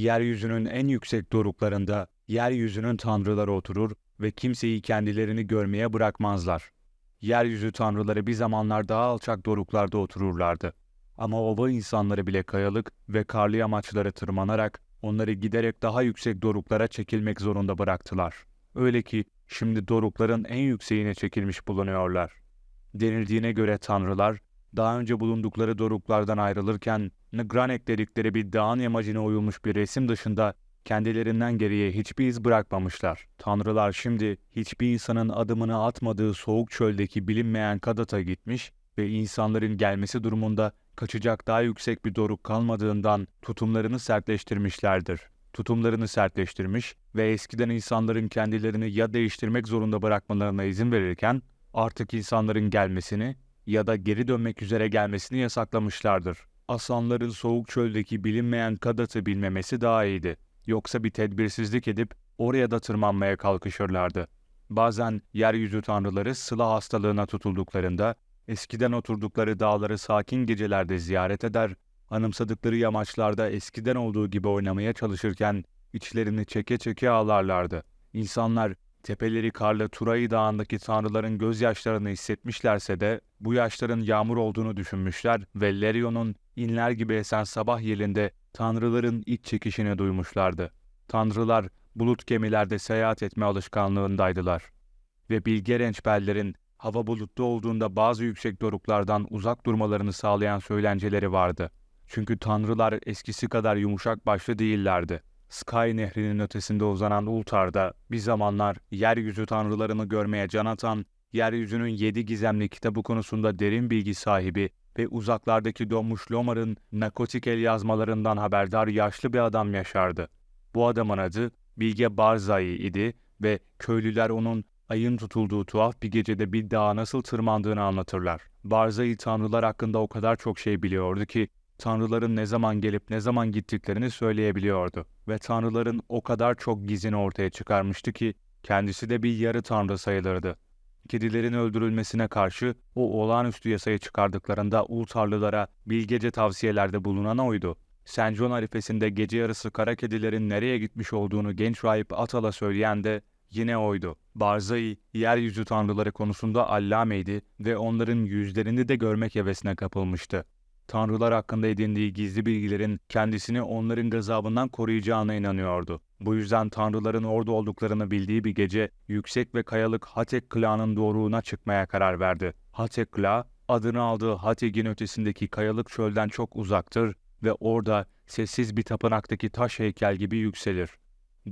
yeryüzünün en yüksek doruklarında yeryüzünün tanrıları oturur ve kimseyi kendilerini görmeye bırakmazlar. Yeryüzü tanrıları bir zamanlar daha alçak doruklarda otururlardı. Ama ova insanları bile kayalık ve karlı yamaçlara tırmanarak onları giderek daha yüksek doruklara çekilmek zorunda bıraktılar. Öyle ki şimdi dorukların en yükseğine çekilmiş bulunuyorlar. Denildiğine göre tanrılar daha önce bulundukları doruklardan ayrılırken Ngranek dedikleri bir dağın yamacına oyulmuş bir resim dışında kendilerinden geriye hiçbir iz bırakmamışlar. Tanrılar şimdi hiçbir insanın adımını atmadığı soğuk çöldeki bilinmeyen Kadat'a gitmiş ve insanların gelmesi durumunda kaçacak daha yüksek bir doruk kalmadığından tutumlarını sertleştirmişlerdir. Tutumlarını sertleştirmiş ve eskiden insanların kendilerini ya değiştirmek zorunda bırakmalarına izin verirken artık insanların gelmesini ya da geri dönmek üzere gelmesini yasaklamışlardır. Asanların soğuk çöldeki bilinmeyen Kadat'ı bilmemesi daha iyiydi. Yoksa bir tedbirsizlik edip oraya da tırmanmaya kalkışırlardı. Bazen yeryüzü tanrıları sıla hastalığına tutulduklarında eskiden oturdukları dağları sakin gecelerde ziyaret eder, anımsadıkları yamaçlarda eskiden olduğu gibi oynamaya çalışırken içlerini çeke çeke ağlarlardı. İnsanlar tepeleri karlı Turay Dağı'ndaki tanrıların gözyaşlarını hissetmişlerse de bu yaşların yağmur olduğunu düşünmüşler ve Lerion'un inler gibi esen sabah yelinde tanrıların iç çekişini duymuşlardı. Tanrılar bulut gemilerde seyahat etme alışkanlığındaydılar. Ve bilge rençberlerin hava bulutlu olduğunda bazı yüksek doruklardan uzak durmalarını sağlayan söylenceleri vardı. Çünkü tanrılar eskisi kadar yumuşak başlı değillerdi. Sky nehrinin ötesinde uzanan Ultar'da bir zamanlar yeryüzü tanrılarını görmeye can atan, yeryüzünün yedi gizemli kitabı konusunda derin bilgi sahibi ve uzaklardaki donmuş Lomar'ın narkotik el yazmalarından haberdar yaşlı bir adam yaşardı. Bu adamın adı Bilge Barzai idi ve köylüler onun ayın tutulduğu tuhaf bir gecede bir dağa nasıl tırmandığını anlatırlar. Barzai tanrılar hakkında o kadar çok şey biliyordu ki tanrıların ne zaman gelip ne zaman gittiklerini söyleyebiliyordu ve tanrıların o kadar çok gizini ortaya çıkarmıştı ki kendisi de bir yarı tanrı sayılırdı. Kedilerin öldürülmesine karşı o olağanüstü yasayı çıkardıklarında Ultarlılara bilgece tavsiyelerde bulunan oydu. St. John arifesinde gece yarısı kara kedilerin nereye gitmiş olduğunu genç rahip Atal'a söyleyen de yine oydu. Barzai, yeryüzü tanrıları konusunda allameydi ve onların yüzlerini de görmek hevesine kapılmıştı. Tanrılar hakkında edindiği gizli bilgilerin kendisini onların gazabından koruyacağına inanıyordu. Bu yüzden tanrıların orada olduklarını bildiği bir gece yüksek ve kayalık Hatek Kla'nın doğruğuna çıkmaya karar verdi. Hatek Kla, adını aldığı Hatek'in ötesindeki kayalık çölden çok uzaktır ve orada sessiz bir tapınaktaki taş heykel gibi yükselir.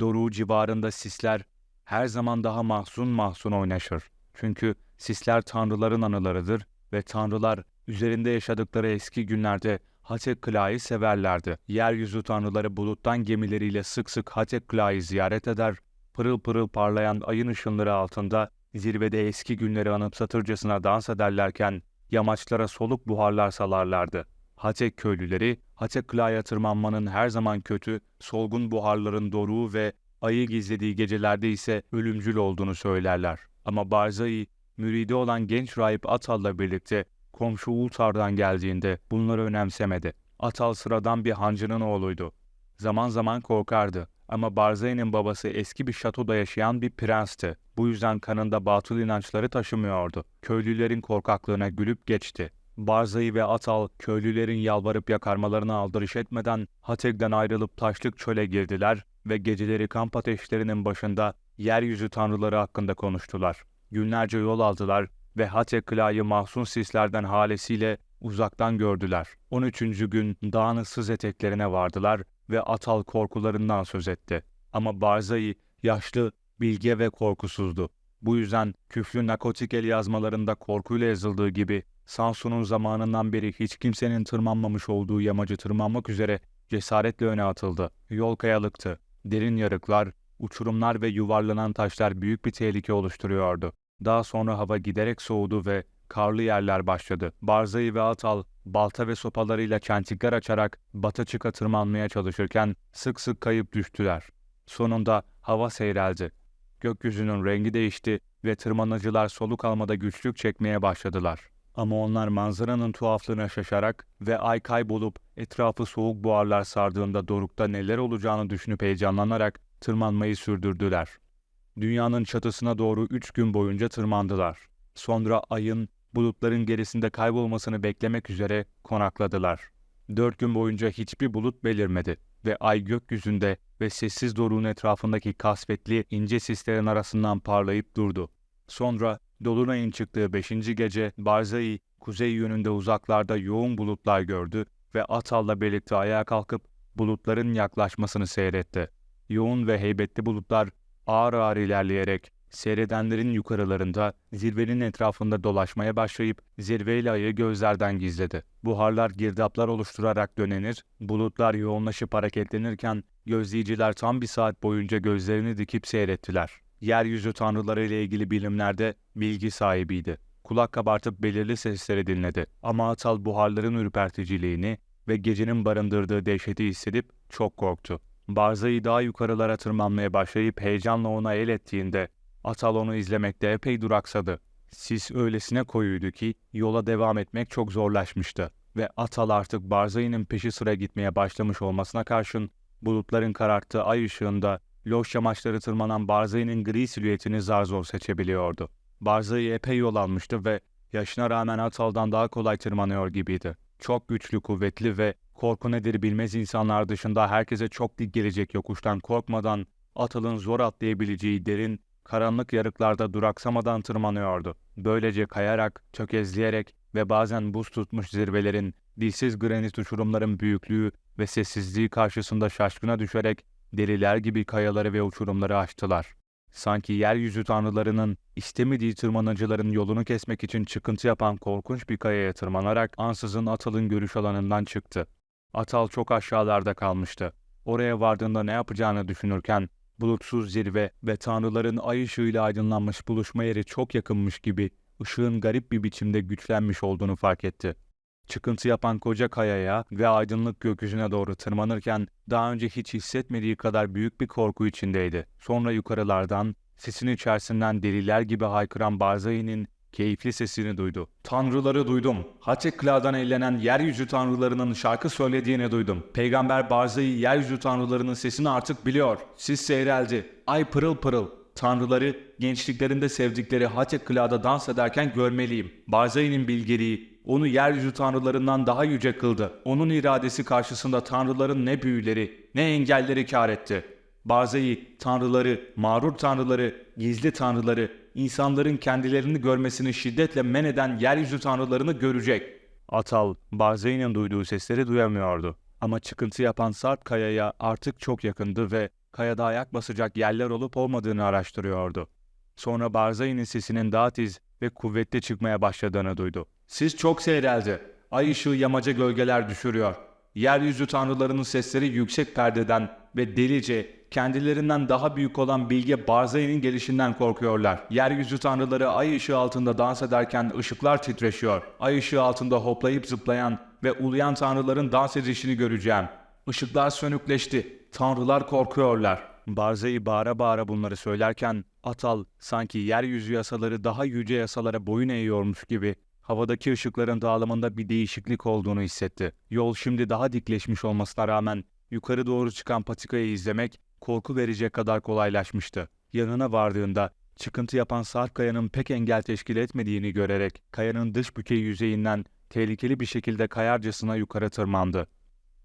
Doruğu civarında sisler her zaman daha mahzun mahzun oynaşır. Çünkü sisler tanrıların anılarıdır ve tanrılar üzerinde yaşadıkları eski günlerde Hatek Kla'yı severlerdi. Yeryüzü tanrıları buluttan gemileriyle sık sık Hatek Kla'yı ziyaret eder, pırıl pırıl parlayan ayın ışınları altında zirvede eski günleri anımsatırcasına dans ederlerken yamaçlara soluk buharlar salarlardı. Hatek köylüleri, Hatek Kla'ya tırmanmanın her zaman kötü, solgun buharların doruğu ve ayı gizlediği gecelerde ise ölümcül olduğunu söylerler. Ama Barzai, müridi olan genç rahip Atal'la birlikte komşu Ultar'dan geldiğinde bunları önemsemedi. Atal sıradan bir hancının oğluydu. Zaman zaman korkardı ama Barzai'nin babası eski bir şatoda yaşayan bir prensti. Bu yüzden kanında batıl inançları taşımıyordu. Köylülerin korkaklığına gülüp geçti. Barzai ve Atal köylülerin yalvarıp yakarmalarına aldırış etmeden Hateg'den ayrılıp taşlık çöle girdiler ve geceleri kamp ateşlerinin başında yeryüzü tanrıları hakkında konuştular. Günlerce yol aldılar ve Hatekla'yı mahzun sislerden halesiyle uzaktan gördüler. 13. gün dağın ıssız eteklerine vardılar ve Atal korkularından söz etti. Ama Barzai yaşlı, bilge ve korkusuzdu. Bu yüzden küflü narkotik el yazmalarında korkuyla yazıldığı gibi Sansu'nun zamanından beri hiç kimsenin tırmanmamış olduğu yamacı tırmanmak üzere cesaretle öne atıldı. Yol kayalıktı. Derin yarıklar, uçurumlar ve yuvarlanan taşlar büyük bir tehlike oluşturuyordu. Daha sonra hava giderek soğudu ve karlı yerler başladı. Barzai ve Atal balta ve sopalarıyla çentikler açarak Bataçık'a tırmanmaya çalışırken sık sık kayıp düştüler. Sonunda hava seyreldi. Gökyüzünün rengi değişti ve tırmanıcılar soluk almada güçlük çekmeye başladılar. Ama onlar manzaranın tuhaflığına şaşarak ve ay kaybolup etrafı soğuk buharlar sardığında dorukta neler olacağını düşünüp heyecanlanarak tırmanmayı sürdürdüler. Dünyanın çatısına doğru üç gün boyunca tırmandılar. Sonra ayın bulutların gerisinde kaybolmasını beklemek üzere konakladılar. Dört gün boyunca hiçbir bulut belirmedi ve ay gökyüzünde ve sessiz doruğun etrafındaki kasvetli ince sislerin arasından parlayıp durdu. Sonra Dolunay'ın çıktığı beşinci gece Barzai kuzey yönünde uzaklarda yoğun bulutlar gördü ve Atal'la birlikte ayağa kalkıp bulutların yaklaşmasını seyretti. Yoğun ve heybetli bulutlar ağır ağır ilerleyerek seyredenlerin yukarılarında zirvenin etrafında dolaşmaya başlayıp zirveyle ayı gözlerden gizledi. Buharlar girdaplar oluşturarak dönenir, bulutlar yoğunlaşıp hareketlenirken gözleyiciler tam bir saat boyunca gözlerini dikip seyrettiler. Yeryüzü tanrıları ile ilgili bilimlerde bilgi sahibiydi. Kulak kabartıp belirli sesleri dinledi. Ama Atal buharların ürperticiliğini ve gecenin barındırdığı dehşeti hissedip çok korktu. Barzayı daha yukarılara tırmanmaya başlayıp heyecanla ona el ettiğinde Atal onu izlemekte epey duraksadı. Sis öylesine koyuydu ki yola devam etmek çok zorlaşmıştı ve Atal artık Barzayı'nın peşi sıra gitmeye başlamış olmasına karşın bulutların kararttığı ay ışığında loş yamaçları tırmanan Barzayı'nın gri silüetini zar zor seçebiliyordu. Barzayı epey yol almıştı ve yaşına rağmen Atal'dan daha kolay tırmanıyor gibiydi. Çok güçlü, kuvvetli ve korku nedir bilmez insanlar dışında herkese çok dik gelecek yokuştan korkmadan Atal'ın zor atlayabileceği derin, karanlık yarıklarda duraksamadan tırmanıyordu. Böylece kayarak, tökezleyerek ve bazen buz tutmuş zirvelerin, dilsiz granit uçurumların büyüklüğü ve sessizliği karşısında şaşkına düşerek deliler gibi kayaları ve uçurumları aştılar. Sanki yeryüzü tanrılarının istemediği tırmanıcıların yolunu kesmek için çıkıntı yapan korkunç bir kayaya tırmanarak ansızın Atal'ın görüş alanından çıktı. Atal çok aşağılarda kalmıştı. Oraya vardığında ne yapacağını düşünürken bulutsuz zirve ve tanrıların ay ışığıyla aydınlanmış buluşma yeri çok yakınmış gibi ışığın garip bir biçimde güçlenmiş olduğunu fark etti. Çıkıntı yapan koca kayaya ve aydınlık gökyüzüne doğru tırmanırken daha önce hiç hissetmediği kadar büyük bir korku içindeydi. Sonra yukarılardan, sesin içerisinden deliler gibi haykıran Barzai'nin keyifli sesini duydu. Tanrıları duydum. Hatekla'dan ellenen yeryüzü tanrılarının şarkı söylediğini duydum. Peygamber Barzai yeryüzü tanrılarının sesini artık biliyor. Sis seyreldi. Ay pırıl pırıl. Tanrıları gençliklerinde sevdikleri Hatekla'da dans ederken görmeliyim. Barzai'nin bilgeliği, onu yeryüzü tanrılarından daha yüce kıldı. Onun iradesi karşısında tanrıların ne büyüleri, ne engelleri kar etti. Barzai, tanrıları, mağrur tanrıları, gizli tanrıları, insanların kendilerini görmesini şiddetle men eden yeryüzü tanrılarını görecek. Atal, Barzai'nin duyduğu sesleri duyamıyordu. Ama çıkıntı yapan Sarp kayaya artık çok yakındı ve kayada ayak basacak yerler olup olmadığını araştırıyordu. Sonra Barzai'nin sesinin daha tiz ve kuvvetli çıkmaya başladığını duydu. Sis çok seyreldi. Ay ışığı yamaca gölgeler düşürüyor. Yeryüzü tanrılarının sesleri yüksek perdeden ve delice, kendilerinden daha büyük olan bilge Barzai'nin gelişinden korkuyorlar. Yeryüzü tanrıları ay ışığı altında dans ederken ışıklar titreşiyor. Ay ışığı altında hoplayıp zıplayan ve uluyan tanrıların dans edişini göreceğim. Işıklar sönükleşti. Tanrılar korkuyorlar. Barzai bağıra bağıra bunları söylerken Atal sanki yeryüzü yasaları daha yüce yasalara boyun eğiyormuş gibi havadaki ışıkların dağılımında bir değişiklik olduğunu hissetti. Yol şimdi daha dikleşmiş olmasına rağmen yukarı doğru çıkan patikayı izlemek korku verecek kadar kolaylaşmıştı. Yanına vardığında çıkıntı yapan Sarp kayanın pek engel teşkil etmediğini görerek kayanın dış bükey yüzeyinden tehlikeli bir şekilde kayarcasına yukarı tırmandı.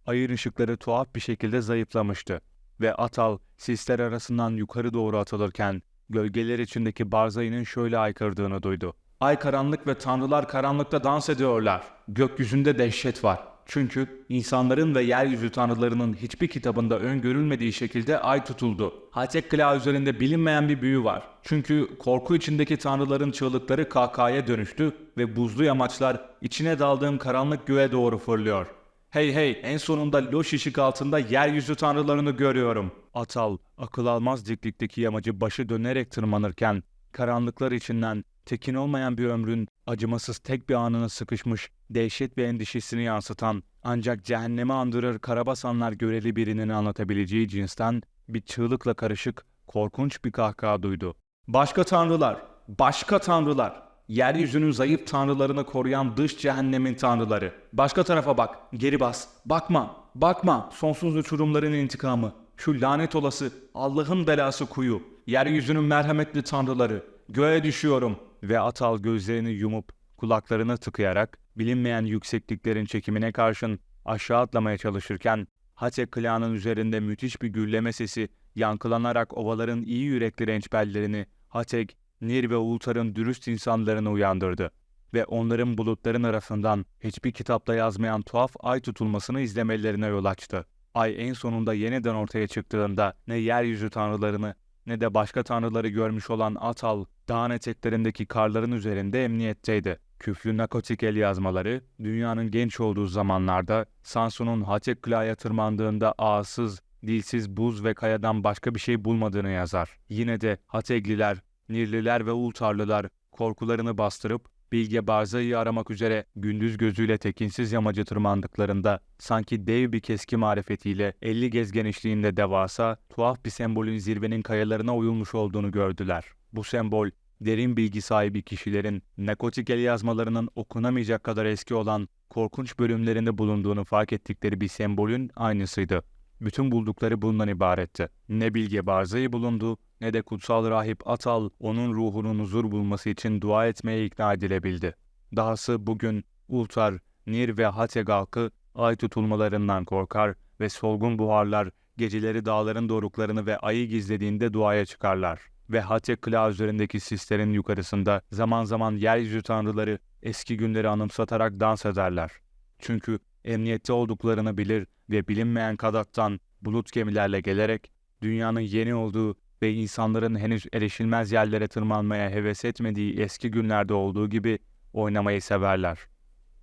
Ayın ışıkları tuhaf bir şekilde zayıflamıştı ve Atal sisler arasından yukarı doğru atılırken gölgeler içindeki Barzai'nin şöyle aykırdığını duydu. Ay karanlık ve tanrılar karanlıkta dans ediyorlar. Gökyüzünde dehşet var. Çünkü insanların ve yeryüzü tanrılarının hiçbir kitabında öngörülmediği şekilde ay tutuldu. Hatekla üzerinde bilinmeyen bir büyü var. Çünkü korku içindeki tanrıların çığlıkları kahkahaya dönüştü ve buzlu yamaçlar içine daldığım karanlık göğe doğru fırlıyor. Hey hey en sonunda loş ışık altında yeryüzü tanrılarını görüyorum. Atal akıl almaz diklikteki yamacı başı dönerek tırmanırken karanlıklar içinden tekin olmayan bir ömrün acımasız tek bir anına sıkışmış dehşet ve endişesini yansıtan ancak cehennemi andırır karabasanlar göreli birinin anlatabileceği cinsten bir çığlıkla karışık korkunç bir kahkaha duydu. Başka tanrılar, başka tanrılar. Yeryüzünün zayıf tanrılarını koruyan dış cehennemin tanrıları. Başka tarafa bak, geri bas. Bakma, bakma. Sonsuz uçurumların intikamı. Şu lanet olası Allah'ın belası kuyu. Yeryüzünün merhametli tanrıları. Göğe düşüyorum. Ve Atal gözlerini yumup kulaklarını tıkayarak bilinmeyen yüksekliklerin çekimine karşın aşağı atlamaya çalışırken Hate klanın üzerinde müthiş bir gürleme sesi yankılanarak ovaların iyi yürekli rençbellerini Hatek, Nir ve Ultar'ın dürüst insanlarını uyandırdı ve onların bulutların arasından hiçbir kitapta yazmayan tuhaf ay tutulmasını izlemelerine yol açtı. Ay en sonunda yeniden ortaya çıktığında ne yeryüzü tanrılarını ne de başka tanrıları görmüş olan Atal, dağın eteklerindeki karların üzerinde emniyetteydi. Küflü nakotik el yazmaları, dünyanın genç olduğu zamanlarda Sansu'nun Hatekla'ya tırmandığında ağızsız, dilsiz buz ve kayadan başka bir şey bulmadığını yazar. Yine de Hategliler, Nirliler ve Ultarlılar korkularını bastırıp Bilge Barza'yı aramak üzere gündüz gözüyle tekinsiz yamacı tırmandıklarında sanki dev bir keski marifetiyle 50 gez genişliğinde devasa, tuhaf bir sembolün zirvenin kayalarına oyulmuş olduğunu gördüler. Bu sembol, derin bilgi sahibi kişilerin nakotik el yazmalarının okunamayacak kadar eski olan korkunç bölümlerinde bulunduğunu fark ettikleri bir sembolün aynısıydı. Bütün buldukları bundan ibaretti. Ne Bilge Barza'yı bulundu ne de kutsal rahip Atal onun ruhunun huzur bulması için dua etmeye ikna edilebildi. Dahası bugün Ultar, Nir ve Hate halkı ay tutulmalarından korkar ve solgun buharlar geceleri dağların doruklarını ve ayı gizlediğinde duaya çıkarlar. Ve Hate Kla üzerindeki sislerin yukarısında zaman zaman yeryüzü tanrıları eski günleri anımsatarak dans ederler. Çünkü emniyette olduklarını bilir ve bilinmeyen kadaktan bulut gemilerle gelerek dünyanın yeni olduğu ve insanların henüz erişilmez yerlere tırmanmaya heves etmediği eski günlerde olduğu gibi oynamayı severler.